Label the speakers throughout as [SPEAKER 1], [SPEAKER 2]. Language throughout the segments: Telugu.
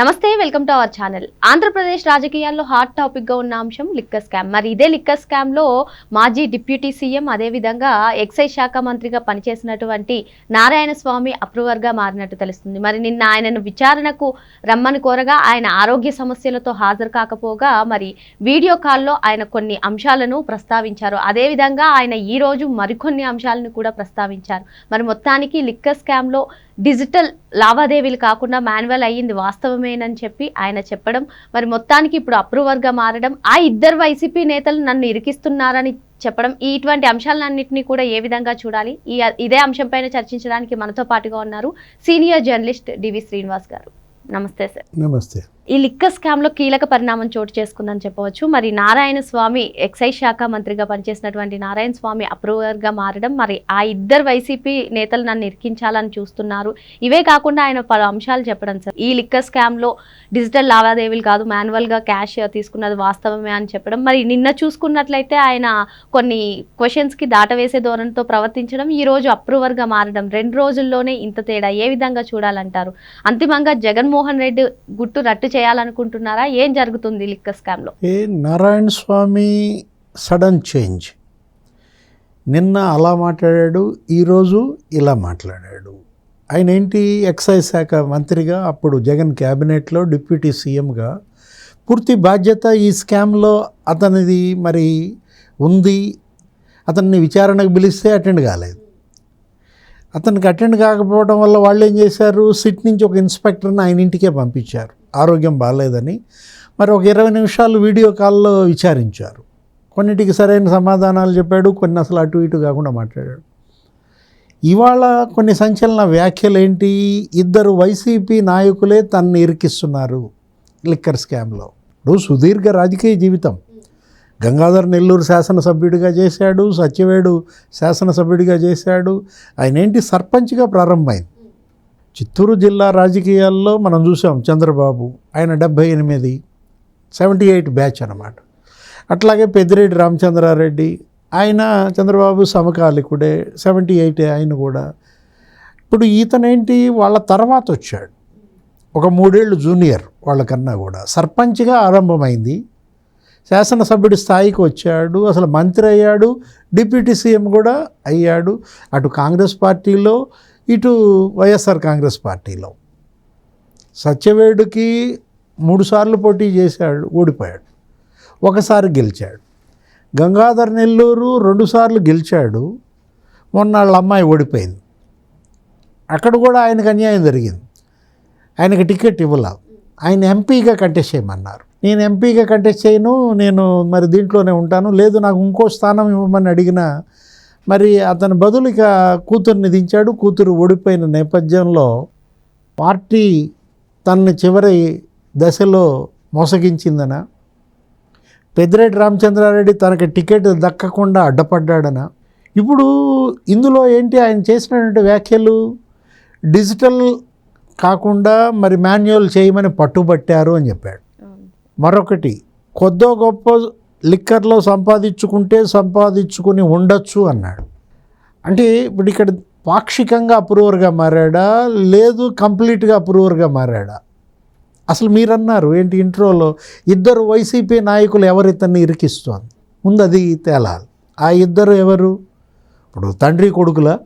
[SPEAKER 1] నమస్తే welcome to our channel. Andhra Pradesh రాజకీయాల్లో హాట్ టాపిక్గా ఉన్న అంశం లిక్కర్ స్కామ్. మరి ఇదే లిక్కర్ స్కామ్లో మాజీ డిప్యూటీ సీఎం అదేవిధంగా ఎక్సైజ్ శాఖ మంత్రిగా పనిచేసినటువంటి నారాయణ స్వామి అప్రూవర్గా మారినట్టు తెలుస్తుంది. మరి నిన్న ఆయనను విచారణకు రమ్మని కోరగా ఆయన ఆరోగ్య సమస్యలతో హాజరు కాకపోగా మరి వీడియో కాల్లో ఆయన కొన్ని అంశాలను ప్రస్తావించారు. అదేవిధంగా ఆయన ఈ రోజు మరికొన్ని అంశాలను కూడా ప్రస్తావించారు. మరి మొత్తానికి లిక్కర్ స్కామ్లో డిజిటల్ లావాదేవీలు కాకుండా మాన్యువల్ అయ్యింది వాస్తవమేనని చెప్పి ఆయన చెప్పడం మరి మొత్తానికి ఇప్పుడు అప్రూవర్గా మారడం ఆ ఇద్దరు వైసీపీ నేతలు నన్ను ఇరికిస్తున్నారని చెప్పడం ఇటువంటి అంశాలన్నింటినీ కూడా ఏ విధంగా చూడాలి? ఈ ఇదే అంశంపైన చర్చించడానికి మనతో పాటుగా ఉన్నారు సీనియర్ జర్నలిస్ట్ డివి శ్రీనివాస్ గారు. నమస్తే సార్.
[SPEAKER 2] నమస్తే.
[SPEAKER 1] ఈ లిక్కర్ స్కామ్లో కీలక పరిణామం చోటు చేసుకుందని చెప్పవచ్చు. మరి నారాయణ స్వామి ఎక్సైజ్ శాఖ మంత్రిగా పనిచేసినటువంటి నారాయణ స్వామి అప్రూవర్గా మారడం మరి ఆ ఇద్దరు వైసీపీ నేతలు నన్ను ఇరికించాలని చూస్తున్నారు. ఇవే కాకుండా ఆయన పలు అంశాలు చెప్పడం సార్. ఈ లిక్కర్ స్కామ్లో డిజిటల్ లావాదేవీలు కాదు మాన్యువల్గా క్యాష్ తీసుకున్నది వాస్తవమే అని చెప్పడం. మరి నిన్న చూసుకున్నట్లయితే ఆయన కొన్ని క్వశ్చన్స్కి దాటవేసే ధోరణితో ప్రవర్తించడం ఈ రోజు గా మారడం. రెండు రోజుల్లోనే ఇంత తేడా ఏ విధంగా చూడాలంటారు? అంతిమంగా జగన్మోహన్ రెడ్డి గుట్టు రట్టు చేయాలనుకుంటున్నారా? ఏం జరుగుతుంది లిక్క స్కామ్లో?
[SPEAKER 2] A Narayana Swamy sudden change. నిన్న అలా మాట్లాడాడు ఈరోజు ఇలా మాట్లాడాడు. ఆయన ఏంటి ఎక్సైజ్ శాఖ మంత్రిగా అప్పుడు జగన్ క్యాబినెట్లో డిప్యూటీ సీఎంగా. పూర్తి బాధ్యత ఈ స్కామ్లో అతనిది మరి ఉంది. అతన్ని విచారణకు పిలిస్తే అటెండ్ కాలేదు. అతనికి అటెండ్ కాకపోవడం వల్ల వాళ్ళు ఏం చేశారు? సిట్ నుంచి ఒక ఇన్స్పెక్టర్ని ఆయన ఇంటికే పంపించారు. ఆరోగ్యం బాగాలేదని మరి ఒక ఇరవై నిమిషాలు వీడియో కాల్లో విచారించారు. కొన్నిటికి సరైన సమాధానాలు చెప్పాడు కొన్ని అసలు అటు ఇటు కాకుండా మాట్లాడాడు. ఇవాళ కొన్ని సంచలన వ్యాఖ్యలు ఏంటి? ఇద్దరు వైసీపీ నాయకులే తనని ఇరికిస్తున్నారు లిక్కర్ స్కామ్లో. ఇప్పుడు సుదీర్ఘ రాజకీయ జీవితం. గంగాధర్ నెల్లూరు శాసనసభ్యుడిగా చేశాడు సత్యవేడు శాసనసభ్యుడిగా చేశాడు. ఆయన ఏంటి? సర్పంచ్గా ప్రారంభమైంది. చిత్తూరు జిల్లా రాజకీయాల్లో మనం చూసాం చంద్రబాబు. ఆయన డెబ్భై ఎనిమిది సెవెంటీ ఎయిట్ బ్యాచ్ అనమాట అట్లాగే పెద్దిరెడ్డి రామచంద్రారెడ్డి ఆయన చంద్రబాబు సమకాలికుడే సెవెంటీ ఎయిట్ ఆయన కూడా. ఇప్పుడు ఈతనేంటి? వాళ్ళ తర్వాత వచ్చాడు. ఒక మూడేళ్ళు జూనియర్ వాళ్ళకన్నా కూడా. సర్పంచ్గా ఆరంభమైంది. శాసనసభ్యుడి స్థాయికి వచ్చాడు. అసలు మంత్రి అయ్యాడు. డిప్యూటీ సీఎం కూడా అయ్యాడు. అటు కాంగ్రెస్ పార్టీలో ఇటు వైఎస్ఆర్ కాంగ్రెస్ పార్టీలో సత్యవేడుకి మూడుసార్లు పోటీ చేశాడు ఓడిపోయాడు. ఒకసారి గెలిచాడు. గంగాధర్ నెల్లూరు రెండుసార్లు గెలిచాడు. మొన్న వాళ్ళ అమ్మాయి ఓడిపోయింది. అక్కడ కూడా ఆయనకు అన్యాయం జరిగింది. ఆయనకి టికెట్ ఇవ్వలేదు ఆయన ఎంపీగా కంటెస్ట్ చేయమన్నారు. నేను ఎంపీగా కంటెస్ట్ చేయను నేను మరి దీంట్లోనే ఉంటాను. లేదు నాకు ఇంకో స్థానం ఇవ్వమని అడిగినా మరి అతని బదులు ఇక కూతుర్ని దించాడు. కూతురు ఓడిపోయిన నేపథ్యంలో పార్టీ తనని చివరి దశలో మోసగించిందన. పెద్దిరెడ్డి రామచంద్రారెడ్డి తనకి టికెట్ దక్కకుండా అడ్డపడ్డాడన. ఇప్పుడు ఇందులో ఏంటి ఆయన చేసినటువంటి వ్యాఖ్యలు? డిజిటల్ కాకుండా మరి మాన్యువల్ చేయమని పట్టుబట్టారు అని చెప్పాడు. మరొకటి కొద్దో గొప్ప లిక్కర్లో సంపాదించుకుంటే సంపాదించుకుని ఉండొచ్చు అన్నాడు. అంటే ఇప్పుడు ఇక్కడ పాక్షికంగా అప్రూవర్గా మారాడా? లేదు కంప్లీట్గా అప్రూవర్గా మారాడా? అసలు మీరన్నారు ఏంటి ఇంట్రోలో? ఇద్దరు వైసీపీ నాయకులు ఎవరు ఇతన్ని ఇరికిస్తోంది? ముందు అది తేలాలి. ఆ ఇద్దరు ఎవరు? ఇప్పుడు తండ్రి కొడుకుల?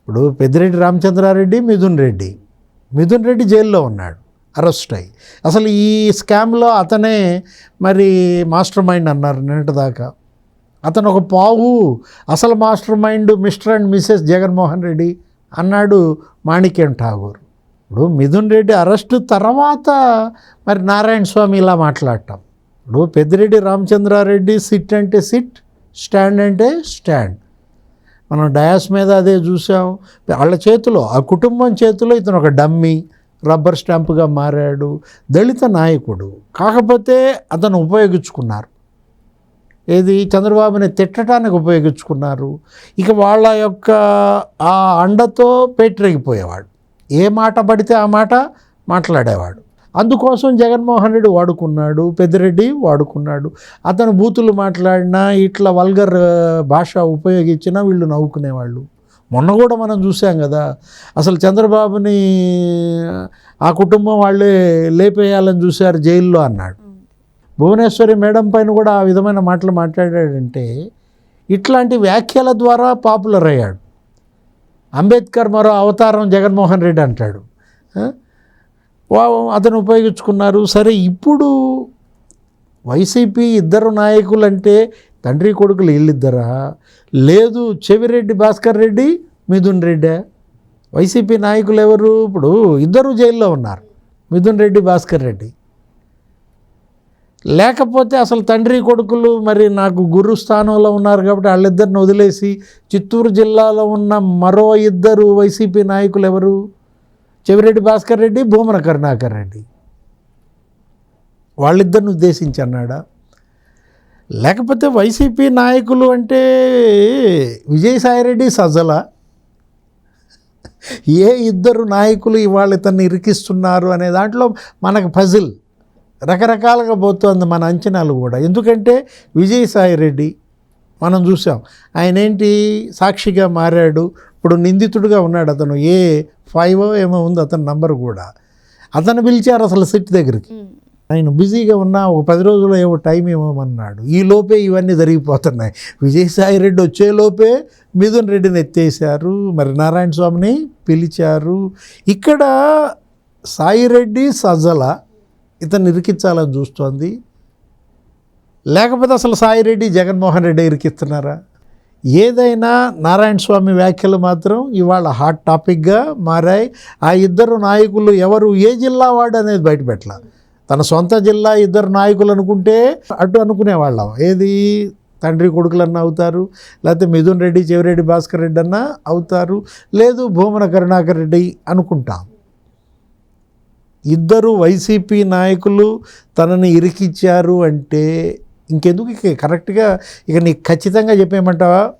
[SPEAKER 2] ఇప్పుడు పెద్దిరెడ్డి రామచంద్రారెడ్డి మిథున్ రెడ్డి. మిథున్ రెడ్డి జైల్లో ఉన్నాడు. అరెస్ట్ అయ్యి. అసలు ఈ స్కామ్లో అతనే మరి మాస్టర్ మైండ్ అన్నారు నిన్నటిదాకా. అతను ఒక పావు అసలు master mind mister and missus Jaganmohan Reddy అన్నాడు మాణిక్యం ఠాగూర్. ఇప్పుడు మిథున్ రెడ్డి అరెస్టు తర్వాత మరి నారాయణ స్వామి ఇలా మాట్లాడటం. ఇప్పుడు పెద్దిరెడ్డి రామచంద్రారెడ్డి సిట్ అంటే సిట్ స్టాండ్ అంటే స్టాండ్. మనం డయాస్ మీద అదే చూసాం. వాళ్ళ చేతిలో ఆ కుటుంబం చేతిలో ఇతను ఒక డమ్మీ. రబ్బర్ స్టాంపుగా మారాడు. దళిత నాయకుడు. కాకపోతే అతను ఉపయోగించుకున్నారు. ఏది? చంద్రబాబుని తిట్టడానికి ఉపయోగించుకున్నారు. ఇక వాళ్ళ యొక్క ఆ అండతో పేటరేగిపోయేవాడు. ఏ మాట పడితే ఆ మాట మాట్లాడేవాడు. అందుకోసం జగన్మోహన్ రెడ్డి వాడుకున్నాడు పెద్దిరెడ్డి వాడుకున్నాడు. అతను బూతులు మాట్లాడినా ఇట్లా వల్గర్ భాష ఉపయోగించినా వీళ్ళు నవ్వుకునేవాళ్ళు. మొన్న కూడా మనం చూసాం కదా. అసలు చంద్రబాబుని ఆ కుటుంబం వాళ్ళే లేపేయాలని చూశారు జైల్లో అన్నాడు. భువనేశ్వరి మేడం పైన కూడా ఆ విధమైన మాటలు మాట్లాడాడంటే ఇట్లాంటి వ్యాఖ్యల ద్వారా పాపులర్ అయ్యాడు. అంబేద్కర్ మరో అవతారం జగన్మోహన్ రెడ్డి అంటాడు. వా- అతను ఉపయోగించుకున్నారు. సరే ఇప్పుడు వైసీపీ ఇద్దరు నాయకులు అంటే తండ్రి కొడుకులు వీళ్ళిద్దరా? లేదు చెవిరెడ్డి భాస్కర్ రెడ్డి మిథున్ రెడ్డి. వైసీపీ నాయకులు ఎవరు? ఇప్పుడు ఇద్దరు జైల్లో ఉన్నారు మిథున్ రెడ్డి భాస్కర్ రెడ్డి. లేకపోతే అసలు తండ్రి కొడుకులు మరి నాకు గురు స్థానంలో ఉన్నారు కాబట్టి వాళ్ళిద్దరిని వదిలేసి చిత్తూరు జిల్లాలో ఉన్న మరో ఇద్దరు వైసీపీ నాయకులు ఎవరు? చెవిరెడ్డి భాస్కర్ రెడ్డి భూమన కరుణాకర్ రెడ్డి. వాళ్ళిద్దరిని ఉద్దేశించి అన్నాడా? లేకపోతే వైసీపీ నాయకులు అంటే విజయసాయిరెడ్డి సజ్జల ఏ ఇద్దరు నాయకులు ఇవాళ ఇతన్ని ఇరికిస్తున్నారు అనే దాంట్లో మనకు పజిల్. రకరకాలుగా పోతుంది మన అంచనాలు కూడా. ఎందుకంటే విజయసాయి రెడ్డి మనం చూసాం. ఆయన ఏంటి సాక్షిగా మారాడు. ఇప్పుడు నిందితుడిగా ఉన్నాడు అతను. ఏ ఫైవ్ ఏమో ఉంది అతని నంబర్ కూడా. అతను పిలిచారు అసలు సిట్ దగ్గరికి. ఆయన బిజీగా ఉన్నా ఒక పది రోజుల్లో ఏమో టైం ఇవ్వమన్నాడు ఈ లోపే ఇవన్నీ జరిగిపోతున్నాయి. విజయసాయి రెడ్డి వచ్చే లోపే మిథున్ రెడ్డిని ఎత్తేసారు మరి నారాయణ స్వామిని పిలిచారు. ఇక్కడ సాయిరెడ్డి సజ్జల ఇతను ఇరికించాలని చూస్తోంది. లేకపోతే అసలు సాయిరెడ్డి జగన్మోహన్ రెడ్డి ఇరికిస్తున్నారా? ఏదైనా నారాయణ స్వామి వ్యాఖ్యలు మాత్రం ఇవాళ హాట్ టాపిక్గా మారాయి. ఆ ఇద్దరు నాయకులు ఎవరు ఏ జిల్లా వాడు అనేది బయటపెట్టలేదు తన సొంత జిల్లా ఇద్దరు నాయకులు అనుకుంటే అటు అనుకునేవాళ్ళం. ఏది? తండ్రి కొడుకులన్నా అవుతారు లేకపోతే మిథున్ రెడ్డి చెవిరెడ్డి భాస్కర్ రెడ్డి అన్న అవుతారు లేదు భూమన కరుణాకర్ రెడ్డి అనుకుంటాం. ఇద్దరు వైసీపీ నాయకులు తనని ఇరికిచ్చారు అంటే ఇంకెందుకు ఇక? కరెక్ట్గా ఇక నీకు ఖచ్చితంగా చెప్పేయమంటావా?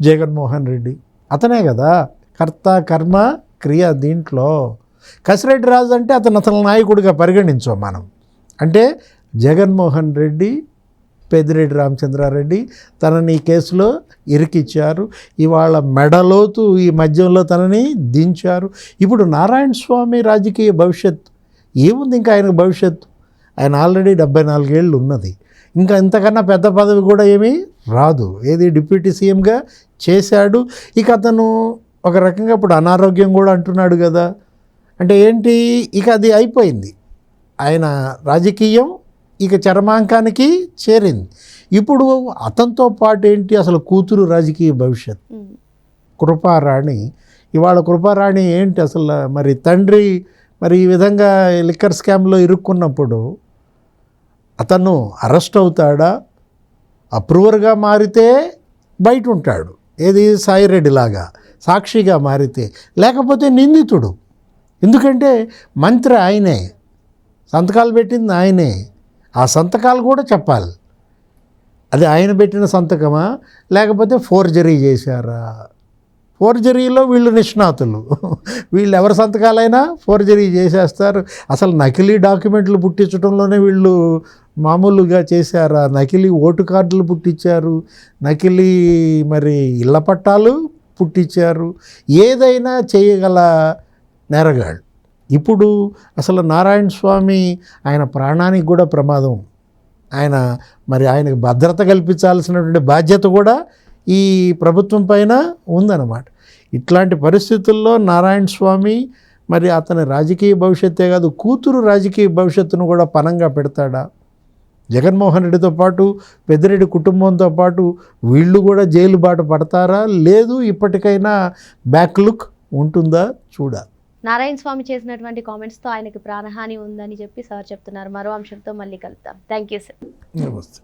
[SPEAKER 2] జగన్మోహన్ రెడ్డి. అతనే కదా. కర్త కర్మ క్రియ దీంట్లో. కసిరెడ్డి రాజు అంటే అతను అతని నాయకుడిగా పరిగణించాం మనం. అంటే జగన్మోహన్ రెడ్డి పెద్దిరెడ్డి రామచంద్రారెడ్డి తనని ఈ కేసులో ఇరికిచ్చారు. ఇవాళ మెడలోతు ఈ మధ్యంలో తనని దించారు. ఇప్పుడు నారాయణ స్వామి రాజకీయ భవిష్యత్ ఏముంది ఇంకా ఆయన భవిష్యత్తు ఆయన ఆల్రెడీ డెబ్బై నాలుగేళ్ళు ఉన్నది. ఇంకా ఇంతకన్నా పెద్ద పదవి కూడా ఏమీ రాదు. ఏది డిప్యూటీ సీఎంగా చేశాడు. ఇక అతను ఒక రకంగా ఇప్పుడు అనారోగ్యం కూడా అంటున్నాడు కదా. అంటే ఏంటి? ఇక అది అయిపోయింది. ఆయన రాజకీయం ఇక చరమాంకానికి చేరింది. ఇప్పుడు అతనితో పాటు ఏంటి? అసలు కూతురు రాజకీయ భవిష్యత్. కృపారాణి. ఇవాళ కృపారాణి ఏంటి అసలు? మరి తండ్రి మరి ఈ విధంగా లిక్కర్ స్కామ్లో ఇరుక్కున్నప్పుడు అతను అరెస్ట్ అవుతాడా? అప్రూవర్గా మారితే బయట ఉంటాడు. ఏది? సాయిరెడ్డి లాగా సాక్షిగా మారితే. లేకపోతే నిందితుడు. ఎందుకంటే మంత్రి ఆయనే సంతకాలు పెట్టింది ఆయనే. ఆ సంతకాలు కూడా చెప్పాలి. అది ఆయన పెట్టిన సంతకమా? లేకపోతే ఫోర్జరీ చేశారా? ఫోర్జరీలో వీళ్ళు నిష్ణాతులు. వీళ్ళు ఎవరి సంతకాలైనా ఫోర్జరీ చేసేస్తారు. అసలు నకిలీ డాక్యుమెంట్లు పుట్టించడంలోనే వీళ్ళు మామూలుగా చేశారా? నకిలీ ఓటు కార్డులు పుట్టించారు. నకిలీ మరి ఇళ్ళ పట్టాలు పుట్టించారు. ఏదైనా చేయగల నేరగాళ్ళు. ఇప్పుడు అసలు నారాయణ స్వామి ఆయన ప్రాణానికి కూడా ప్రమాదం. ఆయన మరి ఆయనకు భద్రత కల్పించాల్సినటువంటి బాధ్యత కూడా ఈ ప్రభుత్వం పైన ఉందన్నమాట. ఇట్లాంటి పరిస్థితుల్లో నారాయణ స్వామి మరి అతని రాజకీయ భవిష్యత్తే కాదు కూతురు రాజకీయ భవిష్యత్తును కూడా పనంగా పెడతాడా? జగన్మోహన్ రెడ్డితో పాటు పెద్దిరెడ్డి కుటుంబంతో పాటు వీళ్ళు కూడా జైలు బాట పడతారా? లేదు ఇప్పటికైనా బ్యాక్ లుక్ ఉంటుందా? చూడాలి.
[SPEAKER 1] నారాయణ స్వామి చేసినటువంటి కామెంట్స్తో ఆయనకి ప్రాణహాని ఉందని చెప్పి సార్ చెప్తున్నారు. మరో అంశంతో మళ్ళీ కలుద్దాం. థ్యాంక్ యూ సార్
[SPEAKER 2] నమస్తే.